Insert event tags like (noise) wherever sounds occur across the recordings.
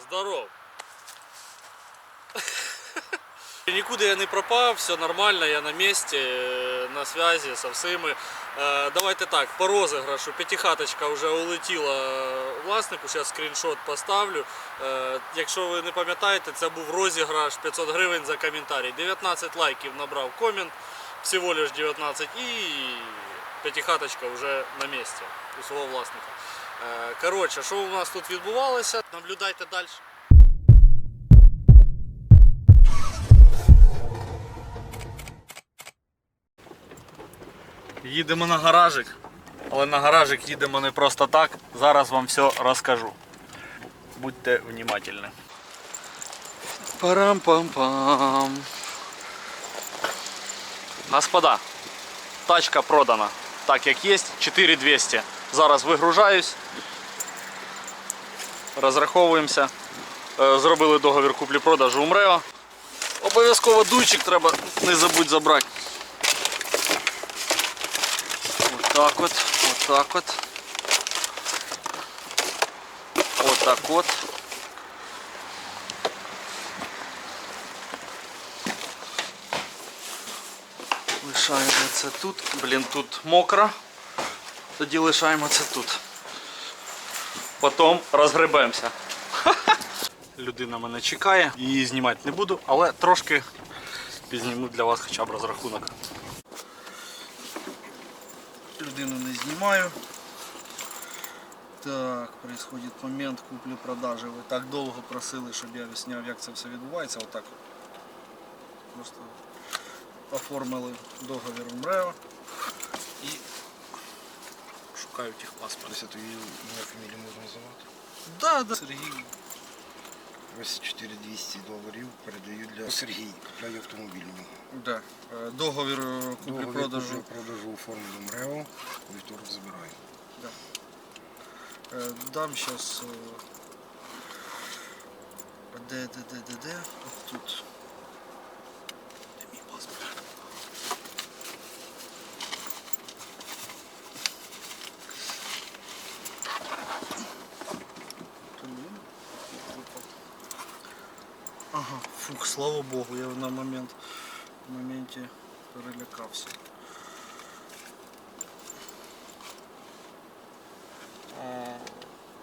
Здоров. (laughs) Нікуди я не пропав, все нормально, я на місці, е, на зв'язі со всіми. Е, Давайте так, по розіграшу. П'ятихаточка вже улетіла власнику, зараз скріншот поставлю. Е, Якщо ви не пам'ятаєте, це був розіграш 500 гривень за коментарій. 19 лайків набрав комент, всього лиш 19 і п'ятихаточка вже на місці у свого власника. Е, Коротше, що у нас тут відбувалося? Наблюдайте далі. Їдемо на гаражик, але на гаражик їдемо не просто так. Зараз вам все розкажу. Будьте внимательні. Парам-пам-пам. Господа, тачка продана. Так як є, 4200. Зараз вигружаюсь. Розраховуємося. Е, Зробили договір куплі-продажу Умрео. Обов'язково дуйчик треба не забудь забрати. Вот так вот, вот так вот. Вот так вот. Лишаємо це тут. Блін, тут мокро. Тоді лишаємо це тут. Потім розгребемося. (laughs) Людина мене чекає, її знімати не буду, але трошки підзніму для вас хоча б розрахунок. Людину не знімаю. Так, происходит момент куплі-продажі. Ви так довго просили, щоб я зняв, як це все відбувається. Отак. от. Просто оформили договір в МРЕО шукаю техпаспорт. Тобто твоє ім'я фамілію можна називати? Да, да. Сергій. Ось 4200 доларів передаю для Сергій. Купляю автомобіль. Да. Е, Договір е, Договір куплі-продажу. продажу оформлено МРЕО, вівторок забираю. Е, Дам сейчас. Де, де, де, де, де? От тут. Де мій паспорт? Та ні, випав. Ага, фух, слава Богу, я на момент в моменті перелякався.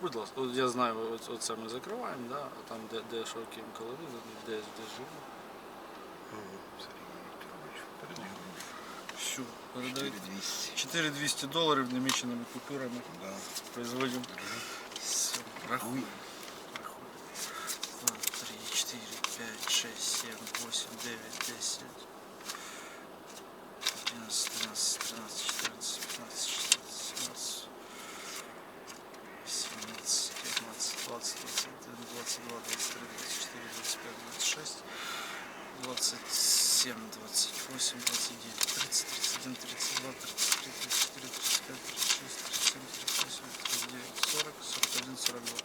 Будь ласка, я знаю, оце ми закриваємо, да? а там де, де що ким коли де, де живу. Сергій Вікторович. Все, передаю. 4200. 4200 доларів наміченими купюрами. Да. Производим. Держи. Рахуй. Рахуй. 6, 7, 8, 9, 10. 11, 12, 13, 14, 15, 16, 17, 17, 19, 20, 21, 22, 23, 24, 25, 26, 27, 28, 29, 30, 31, 32, 33, 34, 35, 36, 37, 38, 39, 40, 41, 42.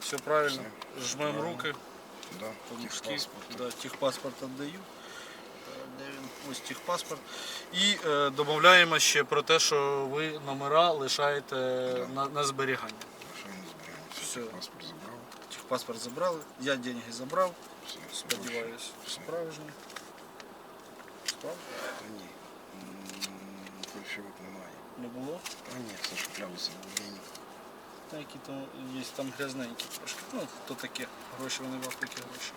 Все правильно. Все. Жмем руки. Да. Техпаспорт. Да, техпаспорт віддаю. Е, Де він? Ось техпаспорт. І е, домовляємо ще про те, що ви номера лишаєте на, на зберігання. Що я не. Все. Паспорт забрав. Техпаспорт забрали, я деньги забрав, Все. сподіваюсь, Все. справжні. Справжні? Та ні. М, Фальшивок немає. Не було? А ні, все клялося в день. Та які то є там грязненькі трошки. Ну, то таке. Гроші вони в Африці гроші.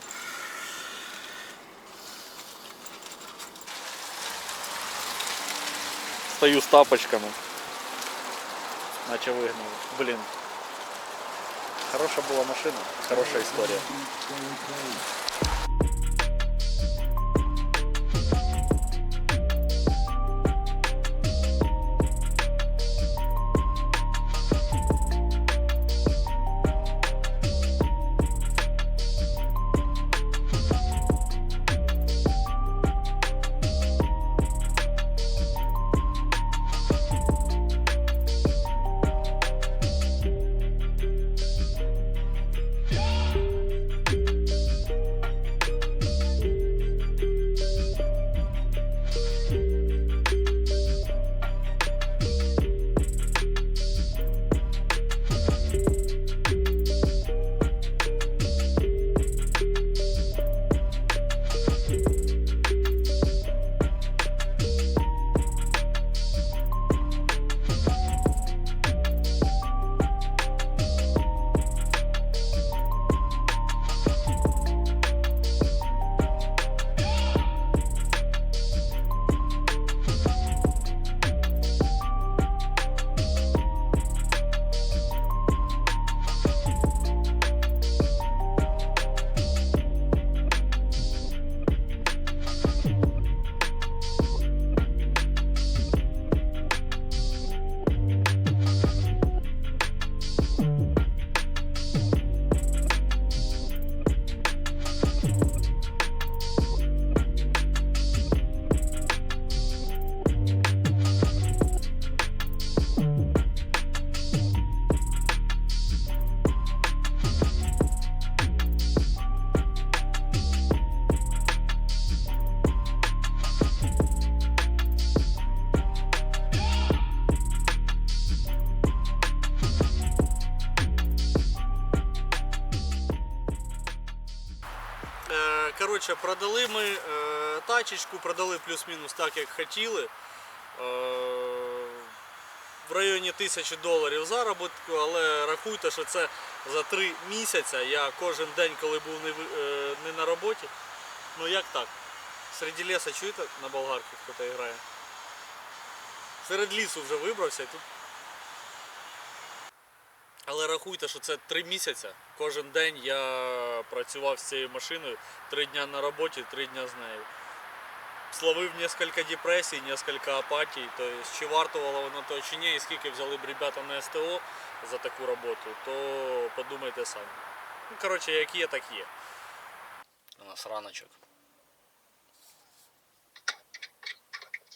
Стою з тапочками. Наче вигнали. Блін. Хороша була машина, хороша історія. Плюс-мінус так, як хотіли. Е, в районі тисячі доларів заробітку, але рахуйте, що це за три місяці. Я кожен день, коли був не, е, на роботі. Ну як так? Серед лісу чуєте на болгарці хто-то грає? Серед лісу вже вибрався і тут. Але рахуйте, що це три місяці. Кожен день я працював з цією машиною, три дня на роботі, три дня з нею. Словив кілька депресій, кілька апатій. Тобто, чи вартувало воно то чи ні, і скільки взяли б ребята на СТО за таку роботу, то подумайте самі. Ну, коротше, як є, так є. У нас раночок.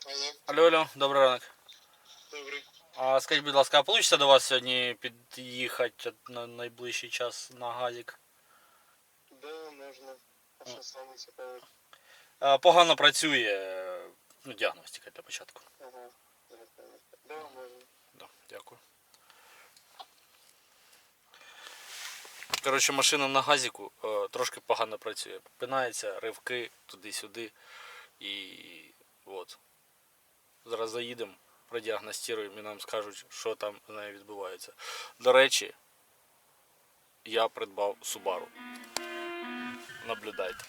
Алло, Алло, алло, добрий ранок. добрий. А скажіть, будь ласка, а вийде до вас сьогодні під'їхати на найближчий час на газик? Да, можна. А що саме цікаве? А, Погано працює. Ну, діагностика для початку. Ага. Да. Да, дякую. Коротше, машина на газіку е, трошки погано працює. Пинається, ривки туди-сюди. І от. Зараз заїдемо, продіагностуємо і нам скажуть, що там з нею відбувається. До речі, я придбав Subaru. Наблюдайте.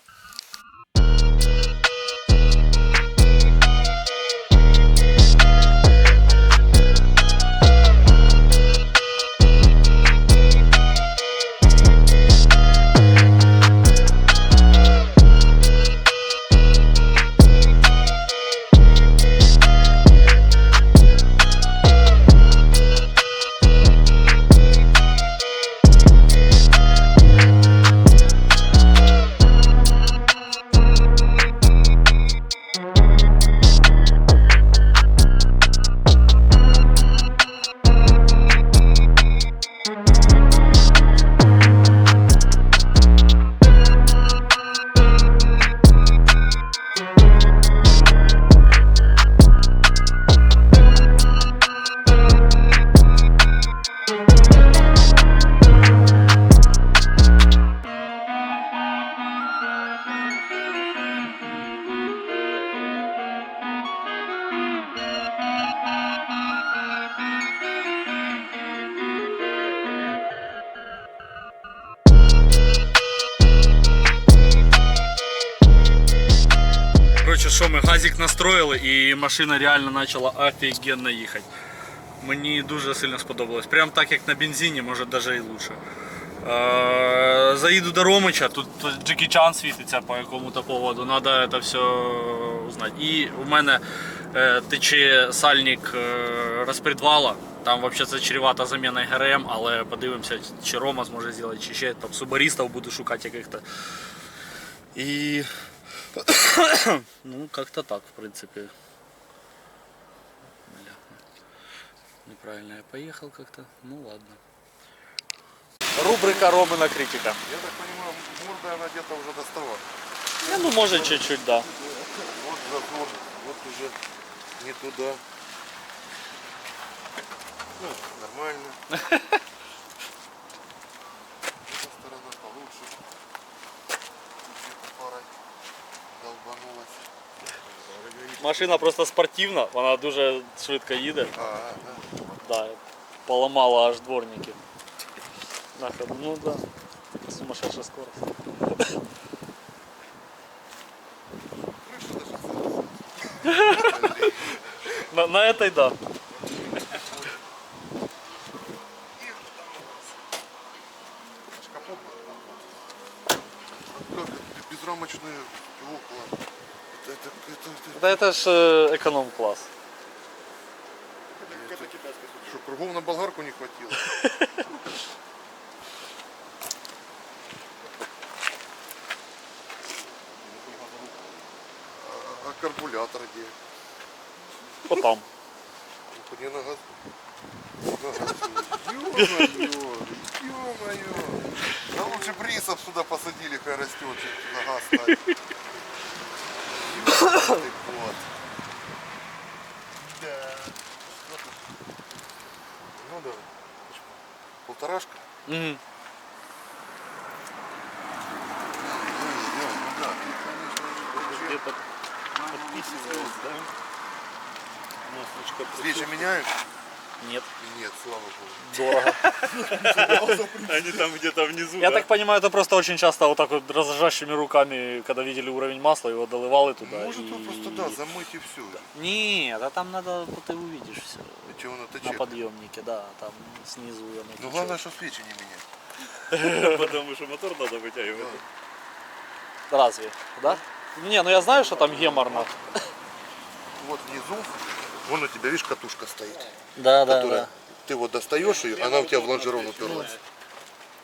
Настроїли і машина реально почала офігенно їхати. Мені дуже сильно сподобалось. Прям так як на бензині, може навіть і лучше. Заїду до Ромича, тут Джекі Чан світиться по якому-то поводу, треба це все узнати. І у мене е, тече сальник е, розпредвала. Там взагалі це чревата заміна ГРМ, але подивимося, чи Рома зможе зробити, чи ще там субарістів буду шукати яких-то. І (coughs) ну, как-то так, в принципе. Неправильно я поехал как-то. Ну ладно. Рубрика Романа критика. Я так понимаю, морда она где-то уже достала. Не, ну может чуть-чуть, да. Вот зазор, вот уже не туда. Ну, нормально. (laughs) Машина просто спортивна, вона дуже швидко їде. Да. Поламала аж дворники. Нахер, ну да. Сумасшедшая скорость. На, на этой да. Это, Да это ж э, эконом-класс. Что, кругом на болгарку не хватило? А, а карбулятор где? Вот там. Ну, на газ. На. Ё-моё, ё-моё. Да лучше брисов сюда посадили, хай растет, чем на газ ставить. Тарашка? Угу. Где-то подписывалось, да? Свечи меняешь? Нет. Нет, слава богу. Дорого. (laughs) Они там где-то внизу. Я так понимаю, это просто очень часто вот так вот дрожащими руками, когда видели уровень масла, его доливали туда. Может, вы просто, да, замыть и все. Нет, а там надо, вот ты увидишь все. Чего оно На подъемнике, да, там снизу Ну, главное, что свечи не менять. (laughs) Потому что мотор надо вытягивать. Разве? Да? Не, ну я знаю, что там геморно. Вот внизу, вон у тебя, видишь, катушка стоит. Да, да, которая, ты вот достаешь ее, она у тебя в лонжерон уперлась.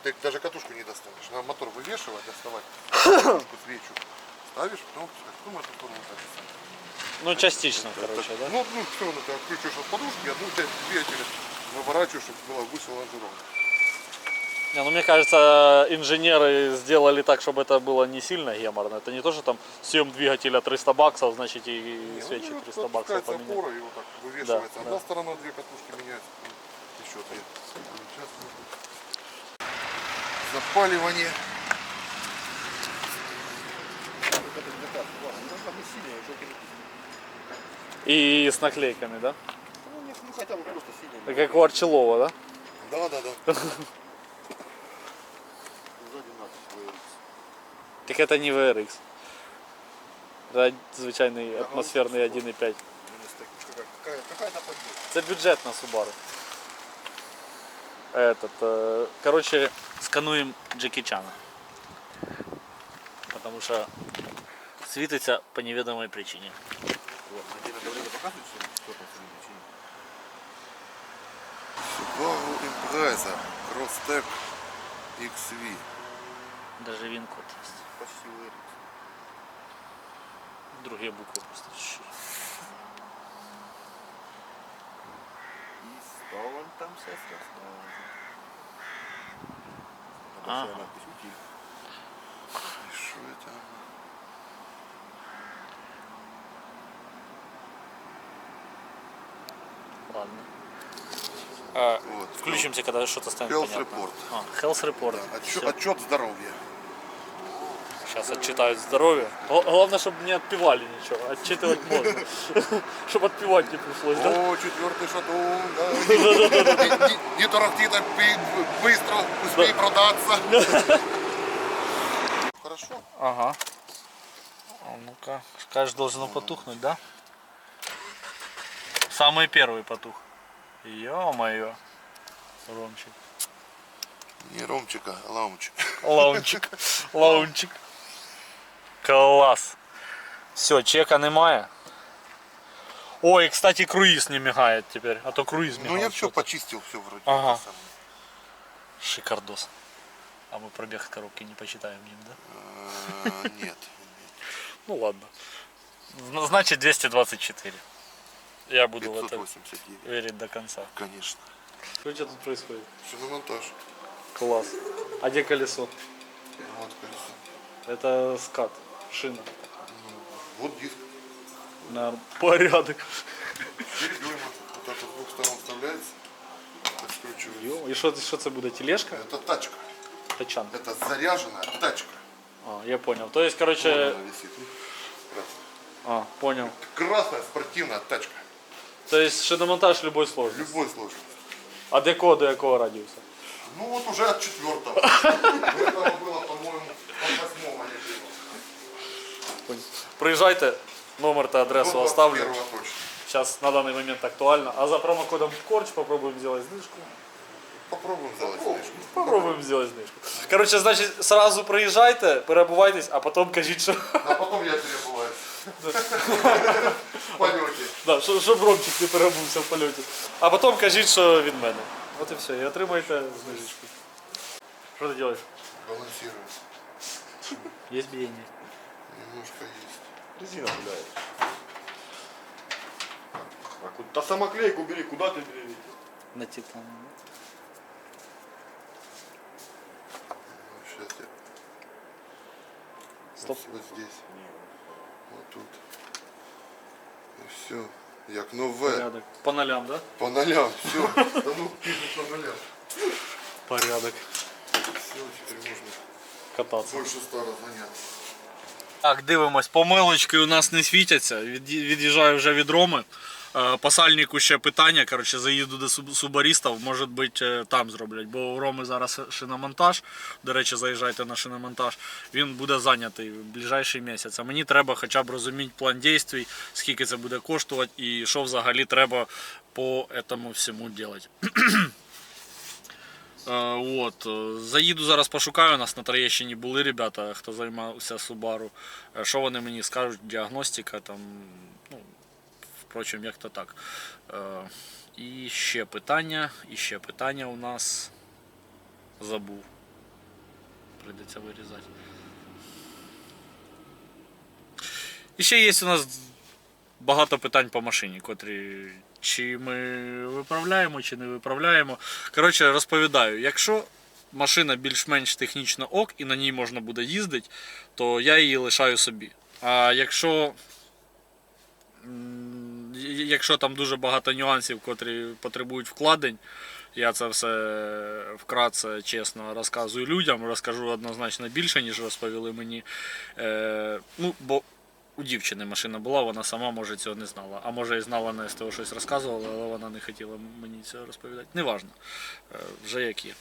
Ты даже катушку не достанешь. Надо мотор вывешивать, доставать катушку, свечу. Ставишь, потом ну, мотор так Ну, частично, короче, да? Ну, ну, все, ну, ты отключишь от подушки, одну часть двигателя выворачиваешь, чтобы была выше лонжерон. Не, ну мне кажется, инженеры сделали так, чтобы это было не сильно геморно. Это не то, что там съем двигателя 300 баксов, значит и Не, свечи ну, 300 баксов поменять. опора и вот так вывешивается. Да, Одна да. сторона, две катушки меняются. ну, Еще две. Запаливание. И с наклейками, да? Ну, хотя бы просто. Так Как у Арчелова, да? Да, да, да. (laughs) Так это не VRX. Это звичайний атмосферний 1.5. Какая- Какая-то поддержка. Це бюджет на Subaru. Этот, э, короче, скануем Джеки Чана. Потому что світиться по неведомой причине. Subaru Impreza Crosstech XV. Даже вин-код есть. VRX. Другие буквы просто чуть-чуть. И стол там все сросло. Ага. И что это? Ладно. А, Вот. включимся, когда что-то станет Health понятно. Report. А, Health Report. Да, отчет, Всё. отчет здоровья. Сейчас отчитают здоровье. Гла- Главное, чтобы не отпевали ничего. Отчитывать можно. (laughs) Чтобы отпевать не пришлось, да? О, четвертый шатун, да. Не- тарахти так быстро, успей продаться. (laughs) Хорошо. Ага. А ну-ка. Скажешь, должно потухнуть, да? Самый первый потух. Ё-моё. Ромчик. Не Ромчика, а Ламчик. Лаунчик. (laughs) Лаунчик. Класс. Все, чека немає. Ой, кстати, круиз не мигает теперь. А то круиз мигал. Ну я все почистил, все вроде. Ага. Шикардос. А мы пробег коробки не почитаем им, да? Э, Нет. Ну ладно. Ну, Значит 224. Я буду в это 589. верить до конца. Конечно. Что у тебя тут происходит? Шиномонтаж. Класс. А где колесо? Вот колесо. Это скат, шина. Вот диск. На порядок. 4 дюйма. Вот так с двух сторон вставляется. Йо, І що, що це буде? Тележка? Это тачка. Тачан. Это заряженная тачка. А, я понял. То есть, Вот короче, она висит. Красная. а, понял. Красная спортивная тачка. То есть шиномонтаж любой сложности. Любой сложности. А до якого до якого радіуса? Ну вот уже от четвертого. (laughs) Этого было, по-моему, Приїжджайте, номер та адресу оставлю. 21. Сейчас на данный момент актуально. А за промокодом Корч попробуем сделать знижку. Попробуем сделать снежку. Попробуем сделать знижку. Короче, значит, сразу приїжджайте, перебувайтесь, а потом кажіть, що, А потом я перебываюсь. В (laughs) полете. да, що, щоб Ромчик не перебувся в польоті. А потім кажіть, що від мене. От і все, і отримайте знижечку. Що ти робиш? Балансирую. Є біяння. Немножко есть. Резина гуляет. А ку- Да самоклейку бери, куда ты бери? На титан. Сейчас я Стоп. вот здесь. Вот тут. И все. Як нове. Порядок. По нолям, да? По нолям. Все. Да ну, пишет по нолям. Порядок. Все, теперь можно Кататься. больше ста разгоняться. Так, дивимось, помилочки у нас не світяться. Від'їжджаю вже від Роми. Е, По сальнику ще питання. Коротше, заїду до суб- субарістів, може бути е, там зроблять. Бо у Роми зараз шиномонтаж. До речі, заїжджайте на шиномонтаж. Він буде зайнятий в ближайший місяць. А мені треба хоча б розуміти план дій, скільки це буде коштувати і що взагалі треба по цьому всьому робити. (clears throat) Е, От, е, заїду зараз пошукаю. У нас на Троєщині були ребята, хто займався Subaru. Е, Що вони мені скажуть, діагностика там, ну, впрочем, як то так. І ще питання, і ще питання у нас забув. Прийдеться вирізати. І ще є у нас багато питань по машині, котрі чи ми виправляємо, чи не виправляємо. Коротше, розповідаю, якщо машина більш-менш технічно ок і на ній можна буде їздити, то я її лишаю собі. А якщо, якщо там дуже багато нюансів, котрі потребують вкладень, я це все вкратце чесно розказую людям, розкажу однозначно більше, ніж розповіли мені. Е, ну, бо у дівчини машина була, вона сама може цього не знала. А може і знала на СТО щось розказувала, але вона не хотіла мені цього розповідати. Неважно. Е, Вже як є.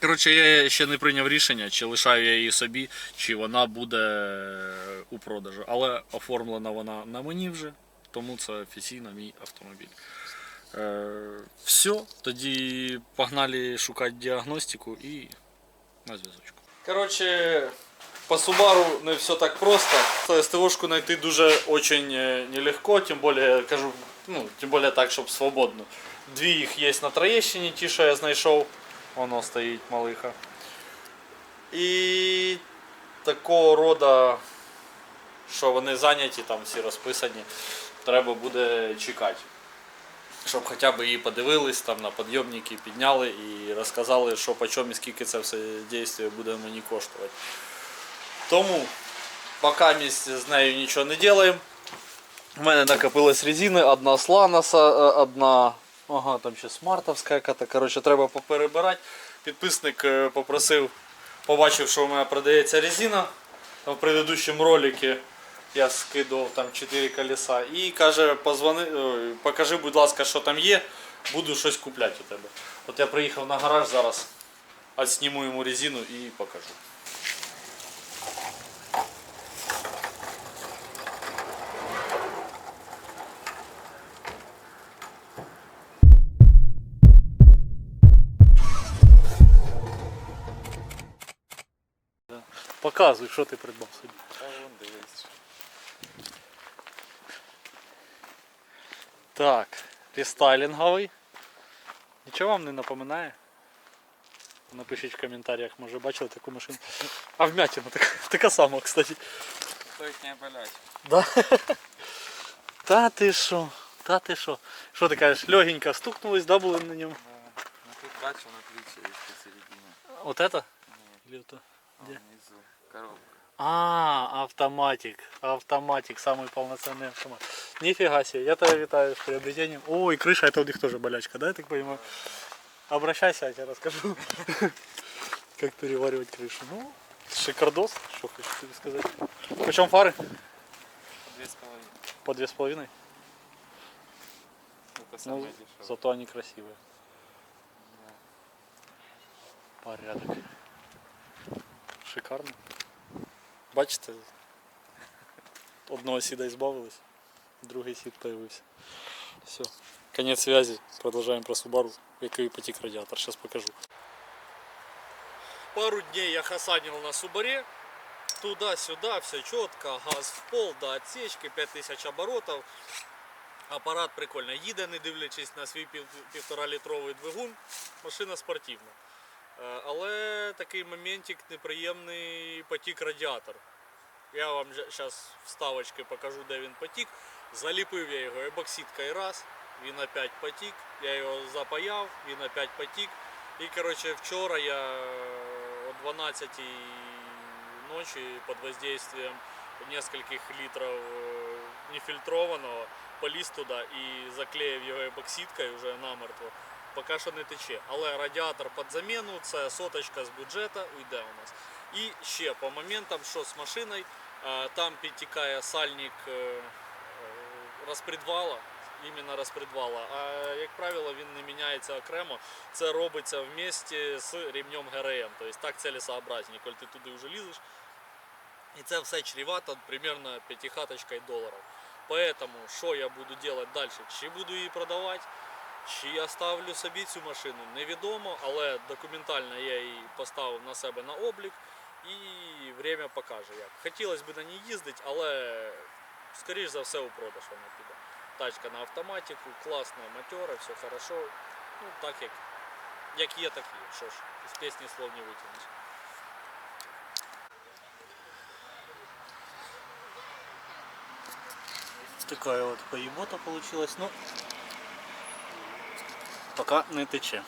Коротше, я ще не прийняв рішення, чи лишаю я її собі, чи вона буде у продажу. Але оформлена вона на мені вже, тому це офіційно мій автомобіль. Е, все, тоді погнали шукати діагностику і на зв'язочку. Коротше, по Subaru не все так просто. СТОшку знайти дуже очень е, нелегко, тим більше, кажу, ну, тим більше так, щоб свободно. Дві їх є на Троєщині, ті, що я знайшов. Воно стоїть малиха. І такого роду, що вони зайняті, там всі розписані, треба буде чекати. Щоб хоча б її подивились, там на підйомники підняли і розказали, що по чому і скільки це все дійство буде мені коштувати. Тому поки з нею нічого не робимо. У мене накопилась резини, одна з Ланоса, е, одна. Ага, там ще смартовська яка-то. Коротше, треба поперебирати. Підписник е, попросив, побачив, що у мене продається резина. В предыдущому ролику я скидував там 4 колеса. І каже, позвони, покажи, будь ласка, що там є, буду щось купляти у тебе. От я приїхав на гараж зараз, отсніму йому резину і покажу. Показуй, що ти придбав собі. Так, рестайлінговий. Нічого вам не напоминає? Напишіть в коментарях, може бачили таку машину. А вмятина така, така сама, кстати. Не болять. Да? Та ти що? Та ти що? Що ти кажеш, легенько стукнулись, да, були на ньому? Ну тут бачу на плече есть посередине. Вот это? Или это? А Где? внизу коробка. А, автоматик. Автоматик, самый полноценный автомат. Нифига себе, я тебя витаю с приобретением. Ой, крыша, это у них тоже болячка, да, я так понимаю? Обращайся, я тебе расскажу, (laughs) как переваривать крышу. Ну, шикардос, что хочу тебе сказать. Почем фары? Две с половиной. По две с половиной. Ну, зато они красивые. Порядок. Шикарно. Бачите, одного сіда збавились, другий сід появився. Все. Конец связи. Продолжаем про Subaru, який потік радіатор. Сейчас покажу. Пару дней я хасанил на Субаре. Туда-сюда, все четко, газ в пол, до отсечки, 5000 оборотов. Апарат прикольно їде, не дивлячись на свій півтора літровий двигун. Машина спортивна. Е, Але такий моментик неприємний потік радіатор. Я вам зараз вставочки покажу, де він потік. Заліпив я його ебоксидкою раз, він опять потік. Я його запаяв, він опять потік. І коротше вчора я о 12 ночі під воздействием нескольких літрів е, нефільтрованого поліз туди і заклеїв його ебоксидкою вже намертво. Поки що не тече. Але радіатор під заміну, це соточка з бюджету уйде у нас. І ще по моментам, що з машиною, е, там підтікає сальник е, е, розпредвала, іменно розпредвала. А як правило, він не міняється окремо. Це робиться в місті з ремнем ГРМ. Тобто так цілесообразні, коли ти туди вже лізеш. І це все чревато примерно п'ятихаточкою доларів. Поэтому що я буду делать далі? Чи буду її продавати, чи я ставлю собі цю машину, невідомо, але документально я її поставив на себе на облік і время покаже як. Хотілося б на ній їздити, але скоріш за все у продаж вона піде. Тачка на автоматику, класна, матьора, все хорошо. Ну так як, як є, так є. Що ж, з пісні слов не витягнеш. Такая вот поебота получилась, ну пока не тече.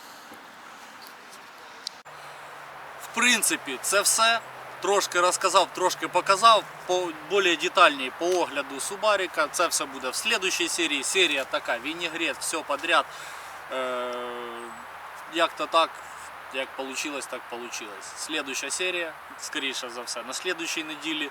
В принципі, це все. Трошки розказав, трошки показав. По більш детальні по огляду Субаріка. Це все буде в слідчій серії. Серія така, вінігрет, все подряд. Е, як-то так, як вийшло, так вийшло. Слідуща серія, скоріше за все, на слідущій неділі.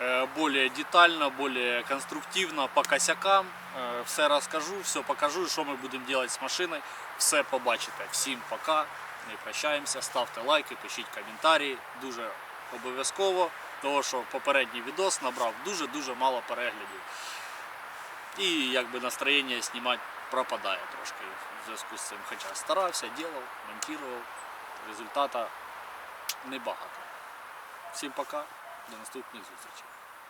Е, Более детально, более конструктивно по косякам. Е, Все розкажу, все покажу, що ми будемо робити з машиною. Все побачите. Всім пока. Не прощаємося. Ставте лайки, пишіть коментарі. Дуже обов'язково, тому що попередній відос набрав дуже-дуже мало переглядів. І якби настроєння знімати пропадає трошки в зв'язку з цим. Хоча старався, ділав, монтував. Результата небагато. Всім пока, до наступних зустрічей.